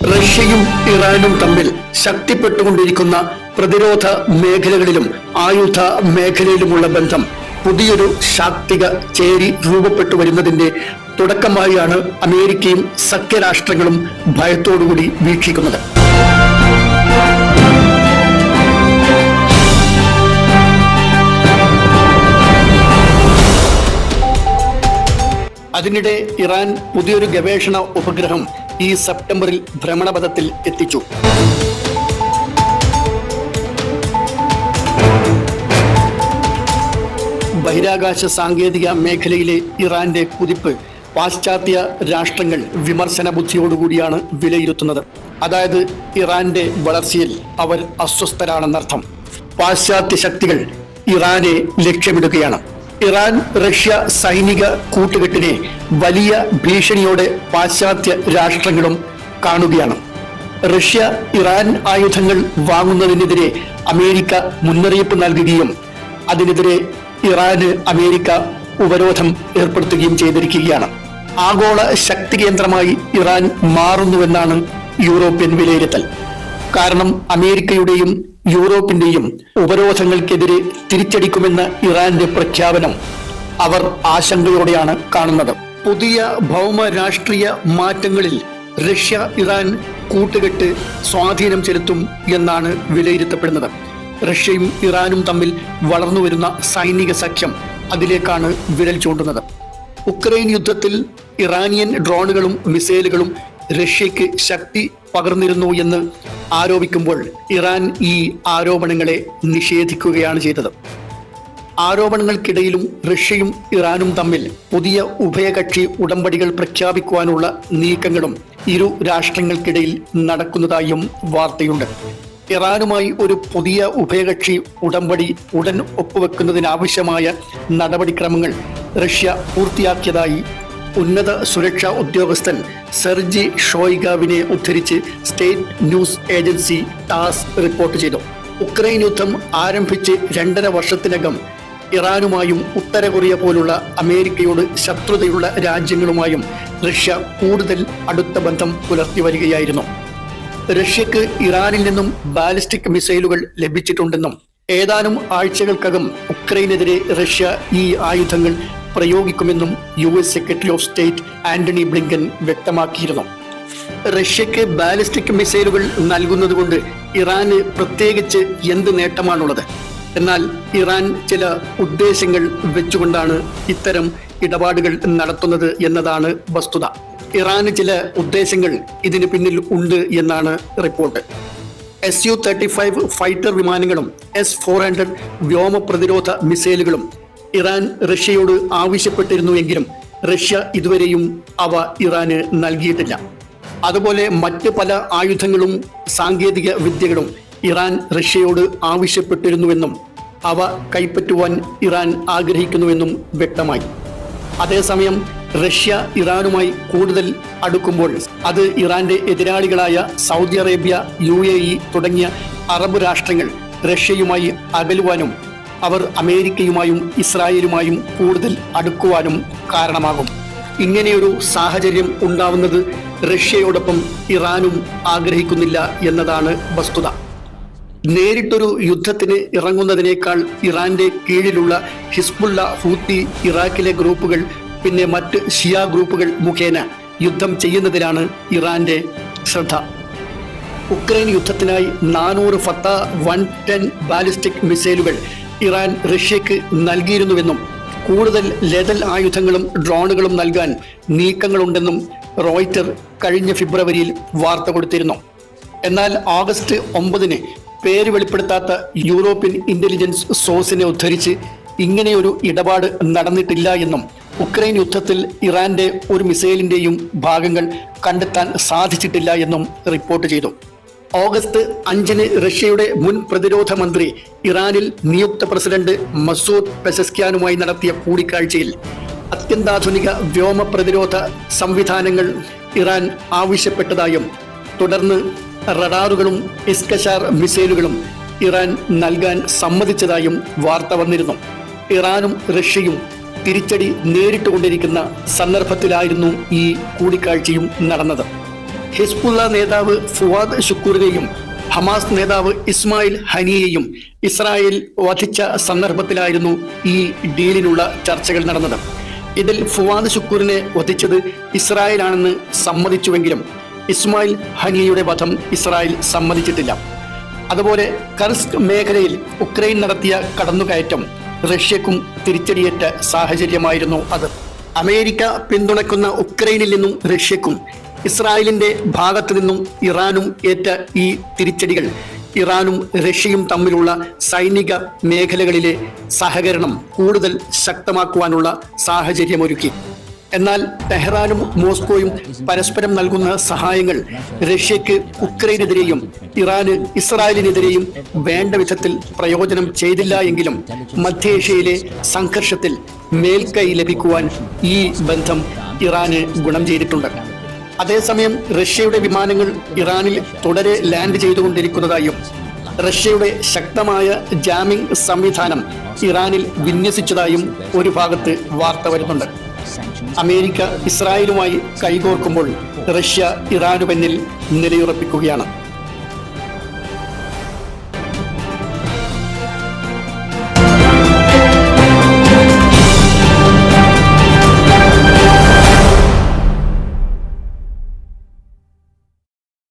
റഷ്യയും ഇറാനും തമ്മിൽ ശക്തിപ്പെട്ടുകൊണ്ടിരിക്കുന്ന പ്രതിരോധ മേഖലകളിലും ആയുധ മേഖലയിലുമുള്ള ബന്ധം പുതിയൊരു ശാക്തിക ചേരി രൂപപ്പെട്ടു വരുന്നതിന്റെ തുടക്കമായാണ് അമേരിക്കയും സഖ്യരാഷ്ട്രങ്ങളും ഭയത്തോടുകൂടി വീക്ഷിക്കുന്നത്. അതിനിടെ ഇറാൻ പുതിയൊരു ഗവേഷണ ഉപഗ്രഹം ഈ സെപ്റ്റംബറിൽ ഭ്രമണപഥത്തിൽ എത്തിച്ചു. ബഹിരാകാശ സാങ്കേതിക മേഖലയിലെ ഇറാന്റെ കുതിപ്പ് പാശ്ചാത്യ രാഷ്ട്രങ്ങൾ വിമർശന ബുദ്ധിയോടുകൂടിയാണ് വിലയിരുത്തുന്നത്. അതായത് ഇറാന്റെ വളർച്ചയിൽ അവർ അസ്വസ്ഥരാണെന്നർത്ഥം. പാശ്ചാത്യ ശക്തികൾ ഇറാനെ ലക്ഷ്യമിടുകയാണ്. ഇറാൻ റഷ്യ സൈനിക കൂട്ടുകെട്ടിനെ വലിയ ഭീഷണിയോടെ പാശ്ചാത്യ രാഷ്ട്രങ്ങളും കാണുകയാണ്. റഷ്യ ഇറാൻ ആയുധങ്ങൾ വാങ്ങുന്നതിനെതിരെ അമേരിക്ക മുന്നറിയിപ്പ് നൽകുകയും അതിനെതിരെ ഇറാന് അമേരിക്ക ഉപരോധം ഏർപ്പെടുത്തുകയും ചെയ്തിരിക്കുകയാണ്. ആഗോള ശക്തി കേന്ദ്രമായി ഇറാൻ മാറുന്നുവെന്നാണ് യൂറോപ്യൻ വിലയിരുത്തൽ. കാരണം അമേരിക്കയുടെയും യൂറോപ്പിന്റെയും ഉപരോധങ്ങൾക്കെതിരെ തിരിച്ചടിക്കുമെന്ന ഇറാന്റെ പ്രഖ്യാപനം അവർ ആശങ്കയോടെയാണ് കാണുന്നത്. പുതിയ ഭൗമ രാഷ്ട്രീയ മാറ്റങ്ങളിൽ റഷ്യ ഇറാൻ കൂട്ടുകെട്ട് സ്വാധീനം ചെലുത്തും എന്നാണ് വിലയിരുത്തപ്പെടുന്നത്. റഷ്യയും ഇറാനും തമ്മിൽ വളർന്നുവരുന്ന സൈനിക സഖ്യം അതിലേക്കാണ് വിരൽ ചൂണ്ടുന്നത്. ഉക്രൈൻ യുദ്ധത്തിൽ ഇറാനിയൻ ഡ്രോണുകളും മിസൈലുകളും റഷ്യയ്ക്ക് ശക്തി പകർന്നിരുന്നു എന്ന് ആരോപിക്കുമ്പോൾ ഇറാൻ ഈ ആരോപണങ്ങളെ നിഷേധിക്കുകയാണ് ചെയ്തത്. ആരോപണങ്ങൾക്കിടയിലും റഷ്യയും ഇറാനും തമ്മിൽ പുതിയ ഉഭയകക്ഷി ഉടമ്പടികൾ പ്രഖ്യാപിക്കുവാനുള്ള നീക്കങ്ങളും ഇരു രാഷ്ട്രങ്ങൾക്കിടയിൽ നടക്കുന്നതായും വാർത്തയുണ്ട്. ഇറാനുമായി ഒരു പുതിയ ഉഭയകക്ഷി ഉടമ്പടി ഉടൻ ഒപ്പുവെക്കുന്നതിനാവശ്യമായ നടപടിക്രമങ്ങൾ റഷ്യ പൂർത്തിയാക്കിയതായി ഉന്നത സുരക്ഷാ ഉദ്യോഗസ്ഥൻ സെർജി ഷോയിഗാവിനെ ഉദ്ധരിച്ച് state news agency TASS report ചെയ്തു. ഉക്രൈൻ യുദ്ധം ആരംഭിച്ച് രണ്ടര വർഷത്തിനകം ഇറാനുമായും ഉത്തര കൊറിയ പോലുള്ള അമേരിക്കയോട് ശത്രുതയുള്ള രാജ്യങ്ങളുമായും റഷ്യ കൂടുതൽ അടുത്ത ബന്ധം പുലർത്തി വരികയായിരുന്നു. റഷ്യക്ക് ഇറാനിൽ നിന്നും ബാലിസ്റ്റിക് മിസൈലുകൾ ലഭിച്ചിട്ടുണ്ടെന്നും ഏതാനും ആഴ്ചകൾക്കകം ഉക്രൈനെതിരെ റഷ്യ ഈ ആയുധങ്ങൾ പ്രയോഗിക്കുമെന്നും U S secretary of state Antony Blinken വ്യക്തമാക്കിയിരുന്നു. റഷ്യക്ക് ബാലിസ്റ്റിക് മിസൈലുകൾ നൽകുന്നതുകൊണ്ട് ഇറാന് പ്രത്യേകിച്ച് എന്ത് നേട്ടമാണുള്ളത്? എന്നാൽ ഇറാൻ ചില ഉദ്ദേശങ്ങൾ വെച്ചുകൊണ്ടാണ് ഇത്തരം ഇടപാടുകൾ നടത്തുന്നത് എന്നതാണ് വസ്തുത. ഇറാന് ചില ഉദ്ദേശങ്ങൾ ഇതിന് പിന്നിൽ ഉണ്ട് എന്നാണ് report. S U thirty five fighter വിമാനങ്ങളും എസ് ഫോർ ഹൺഡ്രഡ് വ്യോമ പ്രതിരോധ മിസൈലുകളും ഇറാൻ റഷ്യയോട് ആവശ്യപ്പെട്ടിരുന്നു എങ്കിലും റഷ്യ ഇതുവരെയും അവ ഇറാന് നൽകിയിട്ടില്ല. അതുപോലെ മറ്റ് പല ആയുധങ്ങളും സാങ്കേതിക വിദ്യകളും ഇറാൻ റഷ്യയോട് ആവശ്യപ്പെട്ടിരുന്നുവെന്നും അവ കൈപ്പറ്റുവാൻ ഇറാൻ ആഗ്രഹിക്കുന്നുവെന്നും വ്യക്തമായി. അതേസമയം റഷ്യ ഇറാനുമായി കൂടുതൽ അടുക്കുമ്പോൾ അത് ഇറാന്റെ എതിരാളികളായ സൗദി അറേബ്യ യു തുടങ്ങിയ അറബ് രാഷ്ട്രങ്ങൾ റഷ്യയുമായി അകലുവാനും അവർ അമേരിക്കയുമായും ഇസ്രായേലുമായും കൂടുതൽ അടുക്കുവാനും കാരണമാകും. ഇങ്ങനെയൊരു സാഹചര്യം ഉണ്ടാവുന്നത് റഷ്യയോടൊപ്പം ഇറാനും ആഗ്രഹിക്കുന്നില്ല എന്നതാണ് വസ്തുത. നേരിട്ടൊരു യുദ്ധത്തിന് ഇറങ്ങുന്നതിനേക്കാൾ ഇറാന്റെ കീഴിലുള്ള ഹിസ്ബുള്ള ഹൂത്തി ഇറാഖിലെ ഗ്രൂപ്പുകൾ പിന്നെ മറ്റ് ഷിയ ഗ്രൂപ്പുകൾ മുഖേന യുദ്ധം ചെയ്യുന്നതിലാണ് ഇറാന്റെ ശ്രദ്ധ. ഉക്രൈൻ യുദ്ധത്തിനായി നാനൂറ് ഫത്ത വൺ ടെൻ ബാലിസ്റ്റിക് മിസൈലുകൾ ഇറാൻ റഷ്യക്ക് നൽകിയിരുന്നുവെന്നും കൂടുതൽ ലെതൽ ആയുധങ്ങളും ഡ്രോണുകളും നൽകാൻ നീക്കങ്ങളുണ്ടെന്നും റോയിറ്റർ കഴിഞ്ഞ ഫെബ്രുവരിയിൽ വാർത്ത കൊടുത്തിരുന്നു. എന്നാൽ ആഗസ്റ്റ് ഒമ്പതിന് പേര് വെളിപ്പെടുത്താത്ത യൂറോപ്യൻ ഇന്റലിജൻസ് സോഴ്സിനെ ഉദ്ധരിച്ച് ഇങ്ങനെയൊരു ഇടപാട് നടന്നിട്ടില്ല എന്നും ഉക്രൈൻ യുദ്ധത്തിൽ ഇറാന്റെ ഒരു മിസൈലിന്റെയും ഭാഗങ്ങൾ കണ്ടെത്താൻ സാധിച്ചിട്ടില്ല എന്നും റിപ്പോർട്ട് ചെയ്തു. ഓഗസ്റ്റ് അഞ്ചിന് റഷ്യയുടെ മുൻ പ്രതിരോധ മന്ത്രി ഇറാനിൽ നിയുക്ത പ്രസിഡന്റ് മസൂദ് പെസസ്ക്യാനുമായി നടത്തിയ കൂടിക്കാഴ്ചയിൽ അത്യന്താധുനിക വ്യോമ പ്രതിരോധ സംവിധാനങ്ങൾ ഇറാൻ ആവശ്യപ്പെട്ടതായും തുടർന്ന് റഡാറുകളും ഇസ്കശാർ മിസൈലുകളും ഇറാൻ നൽകാൻ സമ്മതിച്ചതായും വാർത്ത വന്നിരുന്നു. ഇറാനും റഷ്യയും തിരിച്ചടി നേരിട്ടുകൊണ്ടിരിക്കുന്ന സന്ദർഭത്തിലായിരുന്നു ഈ കൂടിക്കാഴ്ചയും നടന്നത്. ഹിസ്ബുള്ള നേതാവ് ഫുവാദ് ഷുക്കൂറിനെയും ഹമാസ് നേതാവ് ഇസ്മായിൽ ഹനിയെയും ഇസ്രായേൽ വധിച്ച സന്ദർഭത്തിലായിരുന്നു ഈ ഡീലിനുള്ള ചർച്ചകൾ നടന്നത്. ഇതിൽ ഫുവാദ് ഷുക്കൂറിനെ വധിച്ചത് ഇസ്രായേലാണെന്ന് സമ്മതിച്ചുവെങ്കിലും ഇസ്മായിൽ ഹനിയയുടെ വധം ഇസ്രായേൽ സമ്മതിച്ചിട്ടില്ല. അതുപോലെ കർസ്ക് മേഖലയിൽ ഉക്രൈൻ നടത്തിയ കടന്നുകയറ്റം റഷ്യക്കും തിരിച്ചടിയേറ്റ സാഹചര്യമായിരുന്നു അത്. അമേരിക്ക പിന്തുണയ്ക്കുന്ന ഉക്രൈനിൽ നിന്നും റഷ്യക്കും ഇസ്രായേലിന്റെ ഭാഗത്തു നിന്നും ഇറാനും ഏറ്റ ഈ തിരിച്ചടികൾ ഇറാനും റഷ്യയും തമ്മിലുള്ള സൈനിക മേഖലകളിലെ സഹകരണം കൂടുതൽ ശക്തമാക്കുവാനുള്ള സാഹചര്യമൊരുക്കി. എന്നാൽ ടെഹ്റാനും മോസ്കോയും പരസ്പരം നൽകുന്ന സഹായങ്ങൾ റഷ്യക്ക് ഉക്രൈനെതിരെയും ഇറാന് ഇസ്രായേലിനെതിരെയും വേണ്ട വിധത്തിൽ പ്രയോജനം ചെയ്തില്ല എങ്കിലും മധ്യേഷ്യയിലെ സംഘർഷത്തിൽ മേൽക്കൈ ലഭിക്കുവാൻ ഈ ബന്ധം ഇറാന് ഗുണം ചെയ്തിട്ടുണ്ട്. അതേസമയം റഷ്യയുടെ വിമാനങ്ങൾ ഇറാനിൽ തുടരെ ലാൻഡ് ചെയ്തുകൊണ്ടിരിക്കുന്നതായും റഷ്യയുടെ ശക്തമായ ജാമിംഗ് സംവിധാനം ഇറാനിൽ വിന്യസിച്ചതായും ഒരു ഭാഗത്ത് വാർത്ത വരുന്നുണ്ട്. അമേരിക്ക ഇസ്രായേലുമായി കൈകോർക്കുമ്പോൾ റഷ്യ ഇറാനു പിന്നിൽ നിലയുറപ്പിക്കുകയാണ്.